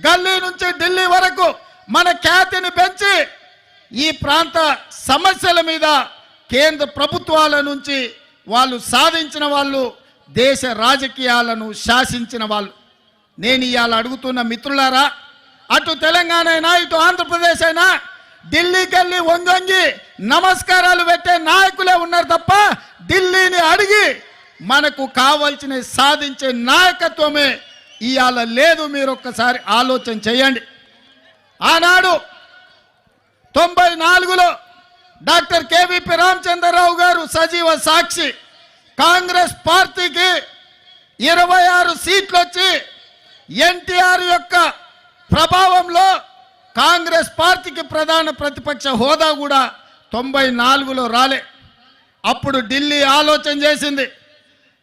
గల్లీ నుంచి ఢిల్లీ వరకు మన ఖ్యాతిని పెంచి ఈ ప్రాంత సమస్యల మీద కేంద్ర ప్రభుత్వాల నుంచి వాళ్ళు సాధించిన వాళ్ళు దేశ రాజకీయాలను శాసించిన వాళ్ళు. నేను ఇవాళ అడుగుతున్న మిత్రులారా అటు తెలంగాణ అయినా ఇటు ఆంధ్రప్రదేశ్ అయినా ఢిల్లీకి వెళ్ళి వంగొంగి నమస్కారాలు పెట్టే నాయకులే ఉన్నారు తప్ప ఢిల్లీని అడిగి మనకు కావాల్సిన సాధించే నాయకత్వమే ఇవాళ లేదు మీరు ఒక్కసారి ఆలోచన చేయండి. ఆనాడు తొంభై నాలుగులో డాక్టర్ కేవీపీ రామచంద్రరావు గారు సజీవ సాక్షి కాంగ్రెస్ పార్టీకి ఇరవై ఆరు సీట్లు వచ్చి ఎన్టీఆర్ యొక్క ప్రభావంలో కాంగ్రెస్ పార్టీకి ప్రధాన ప్రతిపక్ష హోదా కూడా తొంభై నాలుగులో రాలే. అప్పుడు ఢిల్లీ ఆలోచన చేసింది.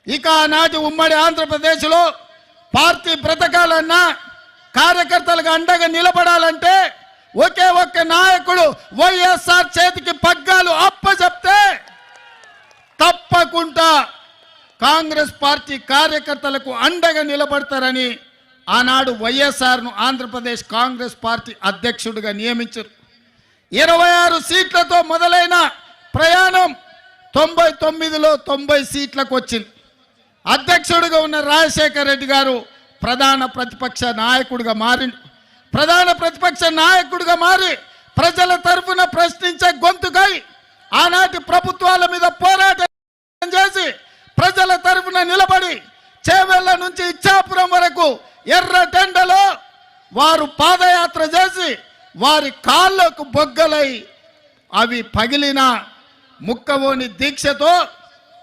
ఇక ఆనాటి ఉమ్మడి ఆంధ్రప్రదేశ్లో పార్టీ బ్రతకాలన్నా కార్యకర్తలకు అండగా నిలబడాలంటే ఒకే ఒక్క నాయకుడు వైఎస్ఆర్ చేతికి పగ్గాలు అప్పచెప్తే తప్పకుండా కాంగ్రెస్ పార్టీ కార్యకర్తలకు అండగా నిలబడతారని ఆనాడు వైఎస్ఆర్ను ఆంధ్రప్రదేశ్ కాంగ్రెస్ పార్టీ అధ్యక్షుడిగా నియమించారు. ఇరవై ఆరు సీట్లతో మొదలైన ప్రయాణం తొంభై తొమ్మిదిలో తొంభై సీట్లకు వచ్చింది. అధ్యక్షుడిగా ఉన్న రాజశేఖర రెడ్డి గారు ప్రధాన ప్రతిపక్ష నాయకుడిగా మారి ప్రధాన ప్రతిపక్ష నాయకుడిగా మారి ప్రజల తరఫున ప్రశ్నించే గొంతుకై ఆనాటి ప్రభుత్వాల మీద పోరాటం చేసి ప్రజల తరఫున నిలబడి చేవెళ్ళ నుంచి ఇచ్చాపురం వరకు ఎర్ర టెండలో వారు పాదయాత్ర చేసి వారి కాళ్ళకు బొగ్గలై అవి పగిలిన ముక్కవోని దీక్షతో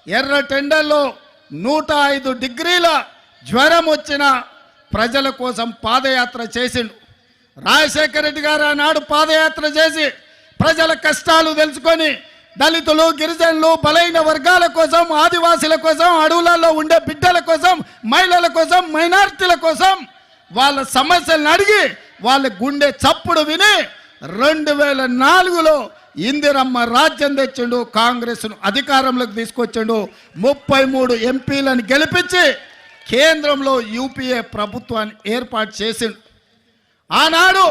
ఎర్ర టెండల్లో నూట ఐదు డిగ్రీల జ్వరం వచ్చిన ప్రజల కోసం పాదయాత్ర చేసిండు. రాజశేఖర రెడ్డి గారు ఆనాడు పాదయాత్ర చేసి ప్రజల కష్టాలు తెలుసుకొని దళితులు గిరిజనులు బలైన వర్గాల కోసం ఆదివాసుల కోసం అడవులలో ఉండే బిడ్డల కోసం మహిళల కోసం మైనారిటీల కోసం వాళ్ళ సమస్యలను అడిగి వాళ్ళ గుండె చప్పుడు విని రెండు వేల నాలుగులో ఇందిరమ్మ రాజ్యం తెచ్చిండు కాంగ్రెస్ను అధికారంలోకి తీసుకొచ్చిండు. ముప్పై మూడు ఎంపీలను గెలిపించి కేంద్రంలో యూపీఏ ప్రభుత్వాన్ని ఏర్పాటు చేసిండు. ఆనాడు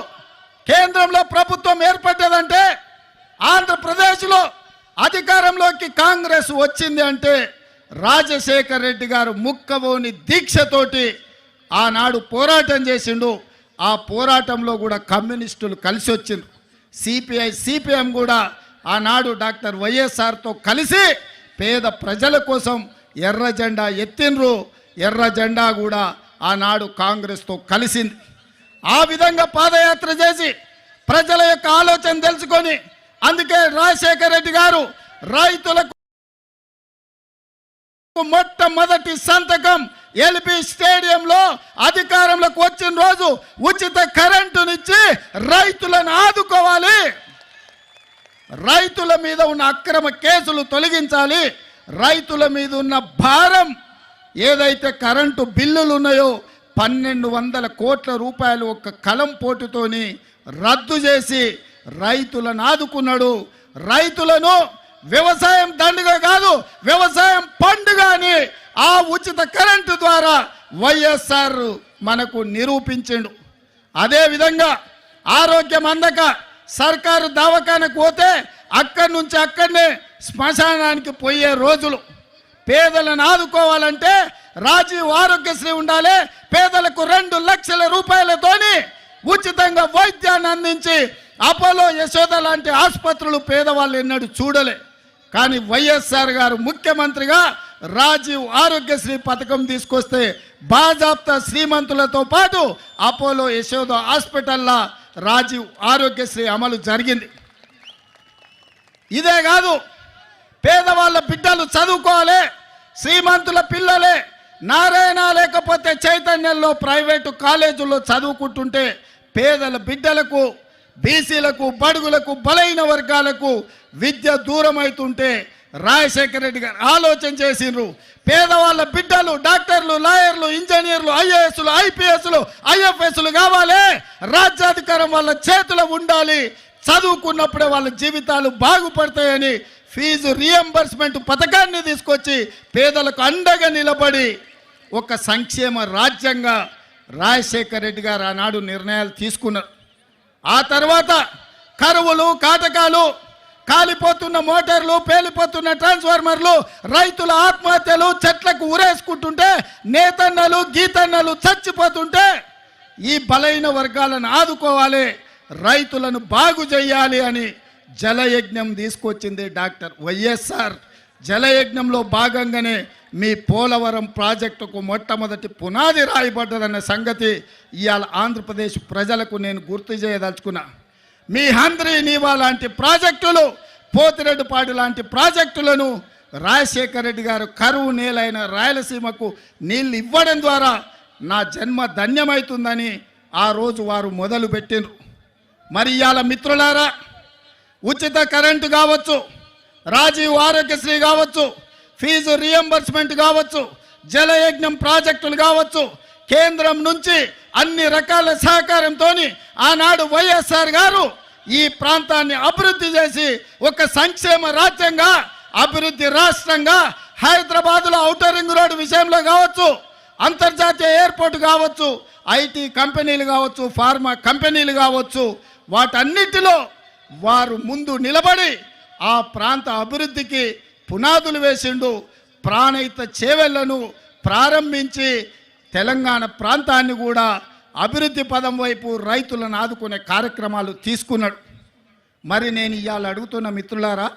కేంద్రంలో ప్రభుత్వం ఏర్పడ్డదంటే ఆంధ్రప్రదేశ్లో అధికారంలోకి కాంగ్రెస్ వచ్చింది అంటే రాజశేఖర్ రెడ్డి గారు ముక్కబోని దీక్షతోటి ఆనాడు పోరాటం చేసిండు. ఆ పోరాటంలో కూడా కమ్యూనిస్టులు కలిసి వచ్చిండ్రు. సిపిఐ సిపిఎం కూడా ఆనాడు డాక్టర్ వైఎస్ఆర్తో కలిసి పేద ప్రజల కోసం ఎర్ర జెండా ఎత్తిండ్రు. ఎర్ర జెండా కూడా ఆనాడు కాంగ్రెస్తో కలిసింది. ఆ విధంగా పాదయాత్ర చేసి ప్రజల యొక్క ఆలోచన తెలుసుకొని అందుకే రాజశేఖర రెడ్డి గారు రైతులకు మొట్టమొదటి సంతకం ఎల్బి స్టేడియంలో అధికారంలోకి వచ్చిన రోజు ఉచిత కరెంటునిచ్చి రైతులను ఆదుకోవాలి. రైతుల మీద ఉన్న అక్రమ కేసులు తొలగించాలి. రైతుల మీద ఉన్న భారం ఏదైతే కరెంటు బిల్లులు ఉన్నాయో పన్నెండు వందల కోట్ల రూపాయలు ఒక కలం పోటుతోని రద్దు చేసి రైతులను ఆదుకున్నాడు. రైతులను వ్యవసాయం దండుగ కాదు వ్యవసాయం పండుగ అని ఆ ఉచిత కరెంటు ద్వారా వైఎస్ఆర్ మనకు నిరూపించిండు. అదేవిధంగా ఆరోగ్యం అందక సర్కారు దవాఖానకు పోతే అక్కడి నుంచి అక్కడనే శ్మశానానికి పోయే రోజులు. పేదలను ఆదుకోవాలంటే రాజీవ్ ఆరోగ్యశ్రీ ఉండాలి పేదలకు రెండు లక్షల రూపాయలతోని ఉచితంగా వైద్యాన్ని అందించి అపోలో యశోద లాంటి ఆసుపత్రులు పేదవాళ్ళు ఎన్నడూ చూడలే. కానీ వైఎస్ఆర్ గారు ముఖ్యమంత్రిగా రాజీవ్ ఆరోగ్యశ్రీ పథకం తీసుకొస్తే బాజాప్తా శ్రీమంతులతో పాటు అపోలో యశోద హాస్పిటల్లో రాజీవ్ ఆరోగ్యశ్రీ అమలు జరిగింది. ఇదే కాదు పేదవాళ్ళ బిడ్డలు చదువుకోవాలి శ్రీమంతుల పిల్లలే నారాయణ లేకపోతే చైతన్యంలో ప్రైవేటు కాలేజీల్లో చదువుకుంటుంటే పేదల బిడ్డలకు బీసీలకు బడుగులకు బలైన వర్గాలకు విద్య దూరం అవుతుంటే రాజశేఖర రెడ్డి గారు ఆలోచన చేసిండ్రు. పేదవాళ్ళ బిడ్డలు డాక్టర్లు లాయర్లు ఇంజనీర్లు ఐఏఎస్లు ఐపీఎస్లు ఐఎఫ్ఎస్లు కావాలి. రాజ్యాధికారం వాళ్ళ చేతిలో ఉండాలి. చదువుకున్నప్పుడే వాళ్ళ జీవితాలు బాగుపడతాయని ఫీజు రియంబర్స్మెంట్ పథకాన్ని తీసుకొచ్చి పేదలకు అండగా నిలబడి ఒక సంక్షేమ రాజ్యంగా రాజశేఖర రెడ్డి గారు ఆనాడు నిర్ణయాలు తీసుకున్నారు. ఆ తర్వాత కరువులు కాటకాలు కాలిపోతున్న మోటార్లు పేలిపోతున్న ట్రాన్స్ఫార్మర్లు రైతుల ఆత్మహత్యలు చెట్లకు ఉరేసుకుంటుంటే నేతన్నలు గీతన్నలు చచ్చిపోతుంటే ఈ బలైన వర్గాలను ఆదుకోవాలి రైతులను బాగు చేయాలి అని జలయజ్ఞం తీసుకొచ్చింది డాక్టర్ వైఎస్ఆర్ జలయజ్ఞంలో భాగంగానే మీ పోలవరం ప్రాజెక్టుకు మొట్టమొదటి పునాది రాయబడ్డదన్న సంగతి ఇవాళ ఆంధ్రప్రదేశ్ ప్రజలకు నేను గుర్తు చేయదలుచుకున్నా. మీ హంద్రి నీవా లాంటి ప్రాజెక్టులు పోతిరెడ్డిపాడు లాంటి ప్రాజెక్టులను రాజశేఖర రెడ్డి గారు కరువు నేలైన రాయలసీమకు నీళ్ళు ఇవ్వడం ద్వారా నా జన్మ ధన్యమవుతుందని ఆ రోజు వారు మొదలు పెట్టిండ్రు. మరి ఇవాళ మిత్రులారా ఉచిత కరెంటు కావచ్చు రాజీవ్ ఆరోగ్యశ్రీ కావచ్చు ఫీజు రియంబర్స్మెంట్ కావచ్చు జలయజ్ఞం ప్రాజెక్టులు కావచ్చు కేంద్రం నుంచి అన్ని రకాల సహకారంతో ఆనాడు వైఎస్ఆర్ గారు ఈ ప్రాంతాన్ని అభివృద్ధి చేసి ఒక సంక్షేమ రాజ్యంగా అభివృద్ధి రాష్ట్రంగా హైదరాబాద్లో ఔటర్ రింగ్ రోడ్డు విషయంలో కావచ్చు అంతర్జాతీయ ఎయిర్పోర్ట్ కావచ్చు ఐటీ కంపెనీలు కావచ్చు ఫార్మా కంపెనీలు కావచ్చు వాటన్నిటిలో వారు ముందు నిలబడి ఆ ప్రాంత అభివృద్ధికి పునాదులు వేసిండు. ప్రాణయిత చేవెళ్ళను ప్రారంభించి తెలంగాణ ప్రాంతాన్ని కూడా అభివృద్ధి పదం వైపు రైతులను ఆదుకునే కార్యక్రమాలు తీసుకున్నాడు. మరి నేను ఇవాళ అడుగుతున్న మిత్రులారా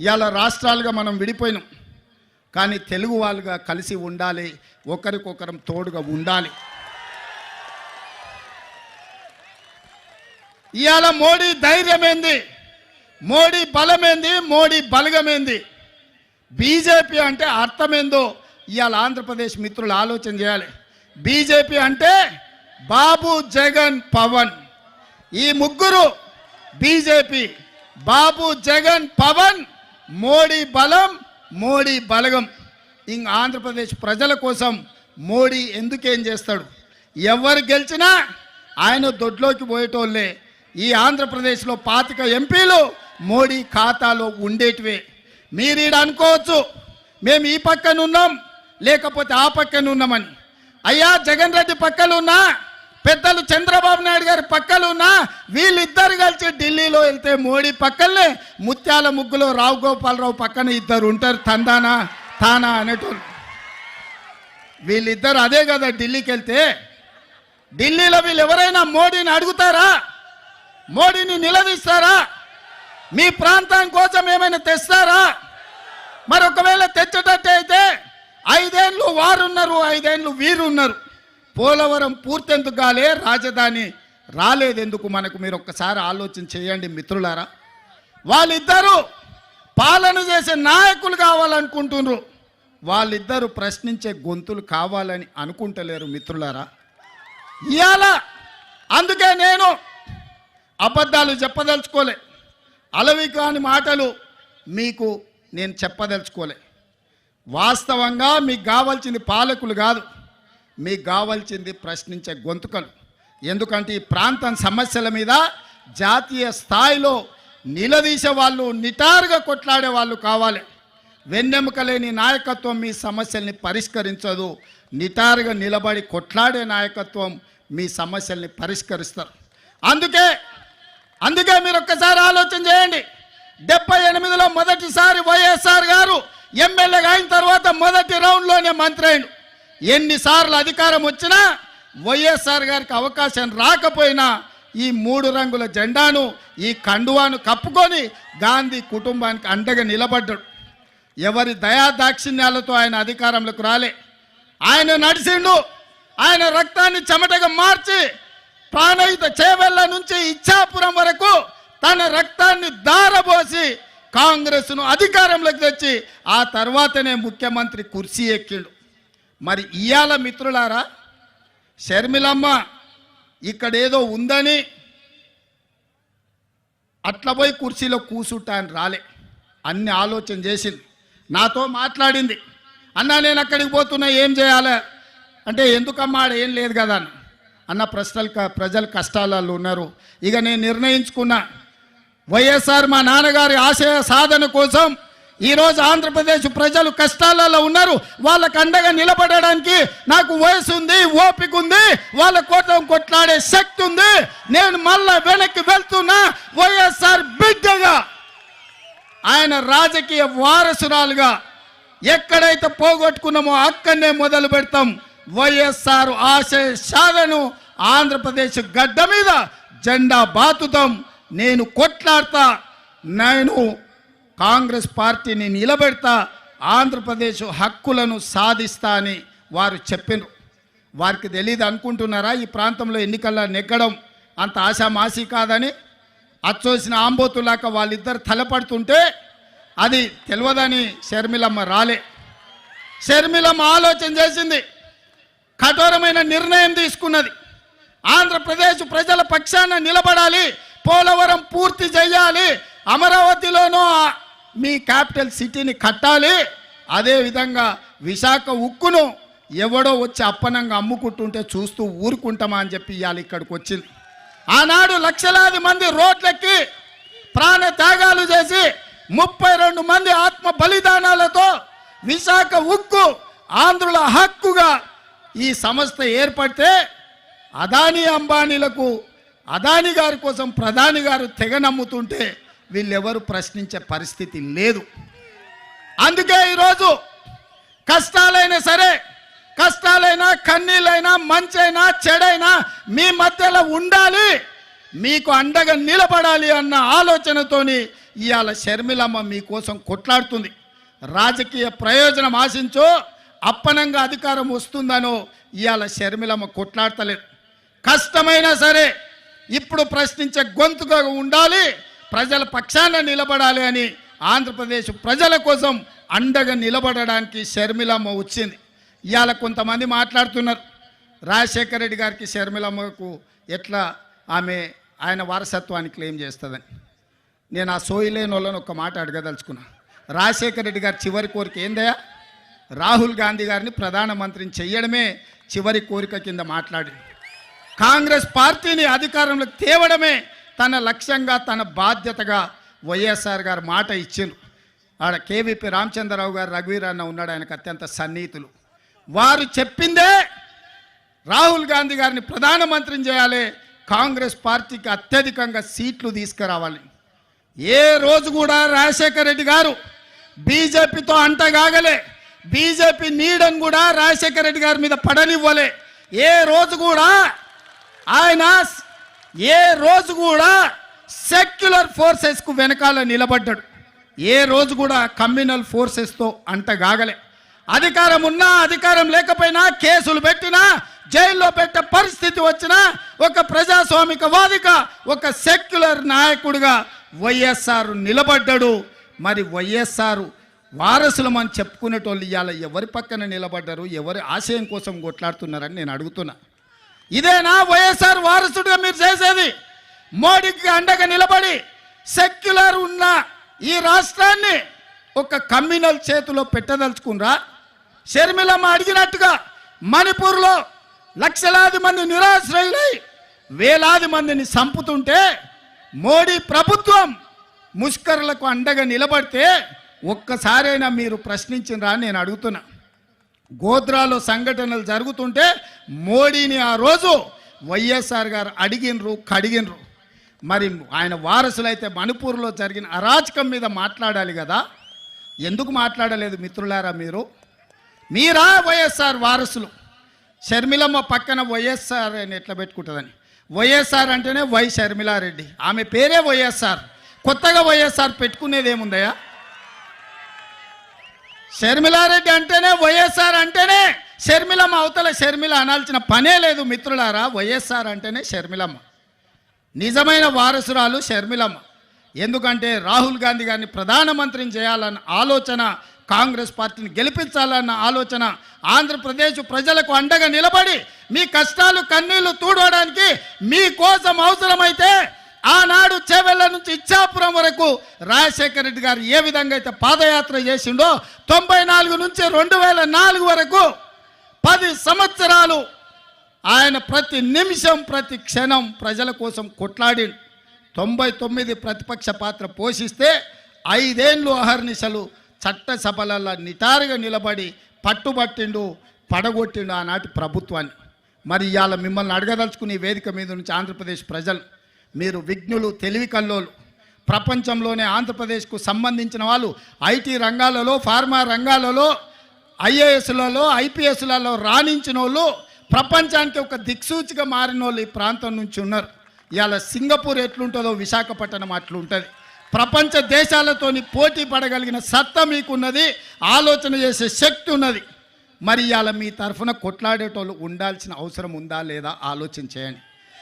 ఇవాళ రాష్ట్రాలుగా మనం విడిపోయినాం. కానీ తెలుగు వాళ్ళుగా కలిసి ఉండాలి ఒకరికొకరం తోడుగా ఉండాలి. ఇవాళ మోడీ ధైర్యమేంది? మోడీ బలమేంది? మోడీ బలగమేంది? బీజేపీ అంటే అర్థమేందో ఇవాళ ఆంధ్రప్రదేశ్ మిత్రులు ఆలోచన చేయాలి. బీజేపీ అంటే బాబు జగన్ పవన్. ఈ ముగ్గురు బీజేపీ బాబు జగన్ పవన్ మోడీ బలం మోడీ బలగం. ఇంక ఆంధ్రప్రదేశ్ ప్రజల కోసం మోడీ ఎందుకేం చేస్తాడు? ఎవరు గెలిచినా ఆయన దొడ్లోకి పోయేటోళ్ళే. ఈ ఆంధ్రప్రదేశ్లో పాతిక ఎంపీలు మోడీ ఖాతాలో ఉండేటివే. మీరు ఈడ అనుకోవచ్చు మేము ఈ పక్కన ఉన్నాం లేకపోతే ఆ పక్కన ఉన్నామని అయ్యా జగన్ రెడ్డి పక్కలున్నా పెద్దలు చంద్రబాబు నాయుడు గారి పక్కలున్నా వీళ్ళిద్దరు కలిసి ఢిల్లీలో వెళ్తే మోడీ పక్కనే ముత్యాల ముగ్గులో రావు గోపాలరావు పక్కన ఇద్దరు ఉంటారు తందానా తానా అనేటోళ్ళు. వీళ్ళిద్దరు అదే కదా ఢిల్లీకి వెళ్తే. ఢిల్లీలో వీళ్ళు ఎవరైనా మోడీని అడుగుతారా? మోడీని నిలదీస్తారా? మీ ప్రాంతం కోసం ఏమైనా తెస్తారా? మరి ఒకవేళ తెచ్చేటట్టు అయితే ఐదేళ్ళు వారున్నారు ఐదేళ్ళు వీరున్నారు. పోలవరం పూర్తెందుకు కాలే రాజధాని రాలేదెందుకు మనకు? మీరు ఒక్కసారి ఆలోచన చేయండి మిత్రులారా. వాళ్ళిద్దరూ పాలన చేసే నాయకులు కావాలనుకుంటున్నారు. వాళ్ళిద్దరూ ప్రశ్నించే గొంతులు కావాలని అనుకుంటలేరు మిత్రులారా. ఇవాళ అందుకే నేను అబద్ధాలు చెప్పదలుచుకోలే. అలవి కాని మాటలు మీకు నేను చెప్పదలుచుకోలే. వాస్తవంగా మీకు కావాల్సింది పాలకులు కాదు మీకు కావాల్సింది ప్రశ్నించే గొంతుకలు. ఎందుకంటే ఈ ప్రాంతం సమస్యల మీద జాతీయ స్థాయిలో నిలదీసే వాళ్ళు నిటారుగా కొట్లాడే వాళ్ళు కావాలి. వెన్నెముక లేని నాయకత్వం మీ సమస్యల్ని పరిష్కరించదు. నిటారుగా నిలబడి కొట్లాడే నాయకత్వం మీ సమస్యల్ని పరిష్కరిస్తారు. అందుకే అందుకే మీరు ఒక్కసారి ఆలోచన చేయండి. డెబ్బై ఎనిమిదిలో మొదటిసారి వైఎస్ఆర్ గారు ఎమ్మెల్యేగా అయిన తర్వాత మొదటి రౌండ్లోనే మంత్రి అయిండు ఎన్నిసార్లు అధికారం వచ్చినా వైఎస్ఆర్ గారికి అవకాశం రాకపోయినా ఈ మూడు రంగుల జెండాను ఈ కండువాను కప్పుకొని గాంధీ కుటుంబానికి అండగా నిలబడ్డాడు. ఎవరి దయా దాక్షిణ్యాలతో ఆయన అధికారంలోకి రాలే. ఆయన నడిచిండు. ఆయన రక్తాన్ని చెమటగా మార్చి ప్రాణహిత చేవెళ్ళ నుంచి ఇచ్చాపురం వరకు తన రక్తాన్ని దారబోసి కాంగ్రెస్ను అధికారంలోకి తెచ్చి ఆ తర్వాతనే ముఖ్యమంత్రి కుర్చీ ఎక్కిండు. మరి ఇయాల మిత్రులారా షర్మిలమ్మ ఇక్కడ ఏదో ఉందని అట్లా పోయి కుర్చీలో కూసుంటా అని రాలే. అన్ని ఆలోచన చేసింది. నాతో మాట్లాడింది. అన్నా నేను అక్కడికి పోతున్నా ఏం చేయాలి? అంటే ఎందుకమ్మా ఆడ ఏం లేదు కదా అని. అన్న ప్రశ్నలు ప్రజలు కష్టాలలో ఉన్నారు. ఇక నేను నిర్ణయించుకున్నా వైఎస్ఆర్ మా నాన్నగారి ఆశయ సాధన కోసం ఈరోజు ఆంధ్రప్రదేశ్ ప్రజలు కష్టాలలో ఉన్నారు. వాళ్ళకు అండగా నిలబడడానికి నాకు వయసు ఉంది ఓపిక ఉంది వాళ్ళ కోసం కొట్లాడే శక్తి ఉంది. నేను మళ్ళా వెనక్కి వెళ్తున్నా వైఎస్ఆర్ బిడ్డగా. ఆయన రాజకీయ వారసురాలుగా ఎక్కడైతే పోగొట్టుకున్నామో అక్కడనే మొదలు పెడతాం. వైఎస్ఆర్ ఆశయ ఆంధ్రప్రదేశ్ గడ్డ మీద జెండా బాతుతాం. నేను కొట్లాడతా నేను కాంగ్రెస్ పార్టీని నిలబెడతా ఆంధ్రప్రదేశ్ హక్కులను సాధిస్తా అని వారు చెప్పినారు. వారికి తెలియదు అనుకుంటున్నారా? ఈ ప్రాంతంలో ఎన్నికల్లో నెగ్గడం అంత ఆశామాసి కాదని? అచ్చోసిన ఆంబోతులాక వాళ్ళిద్దరు తలపడుతుంటే అది తెలియదని షర్మిలమ్మ రాలే. షర్మిలమ్మ ఆలోచన చేసింది. కఠోరమైన నిర్ణయం తీసుకున్నది. ఆంధ్రప్రదేశ్ ప్రజల పక్షాన నిలబడాలి పోలవరం పూర్తి చేయాలి అమరావతిలోనూ మీ క్యాపిటల్ సిటీని కట్టాలి. అదేవిధంగా విశాఖ ఉక్కును ఎవడో వచ్చి అప్పనంగా అమ్ముకుంటుంటే చూస్తూ ఊరుకుంటామా అని చెప్పి ఇవాళ ఇక్కడికి వచ్చింది. ఆనాడు లక్షలాది మంది రోడ్లెక్కి ప్రాణ త్యాగాలు చేసి ముప్పై రెండు మంది ఆత్మ బలిదానాలతో విశాఖ ఉక్కు ఆంధ్రుల హక్కుగా ఈ సంస్థ ఏర్పడితే అదానీ అంబానీలకు అదాని గారి కోసం ప్రధాని గారు తెగ నమ్ముతుంటే వీళ్ళెవరు ప్రశ్నించే పరిస్థితి లేదు. అందుకే ఈరోజు కష్టాలైనా సరే కష్టాలైనా కన్నీళ్ళైనా మంచైనా చెడైనా మీ మధ్యలో ఉండాలి మీకు అండగా నిలబడాలి అన్న ఆలోచనతోని ఇవాళ షర్మిలమ్మ మీకోసం కొట్లాడుతుంది. రాజకీయ ప్రయోజనం ఆశించో అప్పనంగా అధికారం వస్తుందనో ఇవాళ షర్మిలమ్మ కొట్లాడతలేదు. కష్టమైనా సరే ఇప్పుడు ప్రశ్నించే గొంతుగా ఉండాలి ప్రజల పక్షాన నిలబడాలి అని ఆంధ్రప్రదేశ్ ప్రజల కోసం అండగా నిలబడడానికి షర్మిలమ్మ వచ్చింది. ఇవాళ కొంతమంది మాట్లాడుతున్నారు. రాజశేఖర రెడ్డి గారికి షర్మిలమ్మకు ఎట్లా ఆమె ఆయన వారసత్వాన్ని క్లెయిమ్ చేస్తుందని. నేను ఆ సోయిలేని వాళ్ళని ఒక మాట అడగదలుచుకున్నా. రాజశేఖర రెడ్డి గారి చివరి కోరిక ఏందయ్యా? రాహుల్ గాంధీ గారిని ప్రధానమంత్రిని చెయ్యడమే చివరి కోరిక కింద మాట్లాడింది. కాంగ్రెస్ పార్టీని అధికారంలోకి తేవడమే తన లక్ష్యంగా తన బాధ్యతగా వైఎస్ఆర్ గారు మాట ఇచ్చిండ్రు. ఆడ కేవీపీ రామచంద్రరావు గారు రఘువీర్ అన్న ఉన్నాడు ఆయనకు అత్యంత సన్నిహితులు. వారు చెప్పిందే రాహుల్ గాంధీ గారిని ప్రధానమంత్రిని చేయాలి కాంగ్రెస్ పార్టీకి అత్యధికంగా సీట్లు తీసుకురావాలి. ఏ రోజు కూడా రాజశేఖర రెడ్డి గారు బీజేపీతో అంటగాగలే. బీజేపీ నీడని కూడా రాజశేఖర రెడ్డి గారి మీద పడనివ్వలే. ఏ రోజు కూడా ఆయన ఏ రోజు కూడా సెక్యులర్ ఫోర్సెస్కు వెనకాల నిలబడ్డాడు. ఏ రోజు కూడా కమ్యూనల్ ఫోర్సెస్తో అంటగాగలే అధికారం ఉన్నా అధికారం లేకపోయినా కేసులు పెట్టినా జైల్లో పెట్టే పరిస్థితి వచ్చినా ఒక ప్రజాస్వామిక వాదిక ఒక సెక్యులర్ నాయకుడిగా వైఎస్ఆర్ నిలబడ్డాడు. మరి వైఎస్ఆర్ వారసులమని చెప్పుకునేటోళ్ళు ఇవాళ ఎవరి పక్కన నిలబడ్డారు ఎవరి ఆశయం కోసం కొట్లాడుతున్నారని నేను అడుగుతున్నా. ఇదేనా వైఎస్ఆర్ వారసుడిగా మీరు చేసేది. మోడీకి అండగా నిలబడి సెక్యులర్ ఉన్న ఈ రాష్ట్రాన్ని ఒక కమ్యూనల్ చేతిలో పెట్టదలుచుకున్రా? షర్మిలమ్మ అడిగినట్టుగా మణిపూర్లో లక్షలాది మంది నిరాశ్రయులై వేలాది మందిని చంపుతుంటే మోడీ ప్రభుత్వం ముష్కరులకు అండగా నిలబడితే ఒక్కసారైనా మీరు ప్రశ్నించినరా నేను అడుగుతున్నా. గోద్రాలో సంఘటనలు జరుగుతుంటే మోడీని ఆ రోజు వైఎస్ఆర్ గారు అడిగినరు కడిగినరు. మరి ఆయన వారసులైతే మణిపూర్లో జరిగిన అరాచకం మీద మాట్లాడాలి కదా. ఎందుకు మాట్లాడలేదు మిత్రులారా మీరు? మీరా వైఎస్ఆర్ వారసులు? షర్మిలమ్మ పక్కన వైఎస్ఆర్ అని ఎట్లా పెట్టుకుంటుందని? వైఎస్ఆర్ అంటేనే వై షర్మిలారెడ్డి. ఆమె పేరే వైఎస్ఆర్. కొత్తగా వైఎస్ఆర్ పెట్టుకునేది ఏముందయ్యా షర్మిలారెడ్డి అంటేనే వైఎస్ఆర్ అంటేనే షర్మిలమ్మ. అవతల షర్మిల అనాల్సిన పనే లేదు మిత్రులారా. వైఎస్ఆర్ అంటేనే షర్మిలమ్మ. నిజమైన వారసురాలు షర్మిలమ్మ. ఎందుకంటే రాహుల్ గాంధీ గారిని ప్రధానమంత్రిని చేయాలన్న ఆలోచన కాంగ్రెస్ పార్టీని గెలిపించాలన్న ఆలోచన ఆంధ్రప్రదేశ్ ప్రజలకు అండగా నిలబడి మీ కష్టాలు కన్నీళ్ళు తూడవడానికి మీకోసం అవసరమైతే ఆనాడు చేవెళ్ళ నుంచి ఇచ్చాపురం వరకు రాజశేఖర రెడ్డి గారు ఏ విధంగా అయితే పాదయాత్ర చేసిండో తొంభై నాలుగు నుంచి రెండు వేల నాలుగు వరకు పది సంవత్సరాలు ఆయన ప్రతి నిమిషం ప్రతి క్షణం ప్రజల కోసం కొట్లాడి తొంభై తొమ్మిది ప్రతిపక్ష పాత్ర పోషిస్తే ఐదేండ్లు అహర్నిశలు చట్టసభలలో నిటారుగా నిలబడి పట్టుబట్టిండు పడగొట్టిండు ఆనాటి ప్రభుత్వాన్ని. మరి ఇవాళ మిమ్మల్ని అడగదలుచుకుని వేదిక మీద నుంచి ఆంధ్రప్రదేశ్ ప్రజలు మీరు విఘ్నులు తెలివి కల్లోలు ప్రపంచంలోనే ఆంధ్రప్రదేశ్కు సంబంధించిన వాళ్ళు ఐటీ రంగాలలో ఫార్మా రంగాలలో ఐఏఎస్లలో ఐపీఎస్లలో రాణించిన వాళ్ళు ప్రపంచానికి ఒక దిక్సూచిగా మారిన వాళ్ళు ఈ ప్రాంతం నుంచి ఉన్నారు. ఇవాళ సింగపూర్ ఎట్లుంటుందో విశాఖపట్నం అట్లుంటుంది. ప్రపంచ దేశాలతోని పోటీ పడగలిగిన సత్తా మీకున్నది ఆలోచన చేసే శక్తి ఉన్నది. మరి ఇవాళ మీ తరఫున కొట్లాడేటోళ్ళు ఉండాల్సిన అవసరం ఉందా లేదా ఆలోచన చేయండి.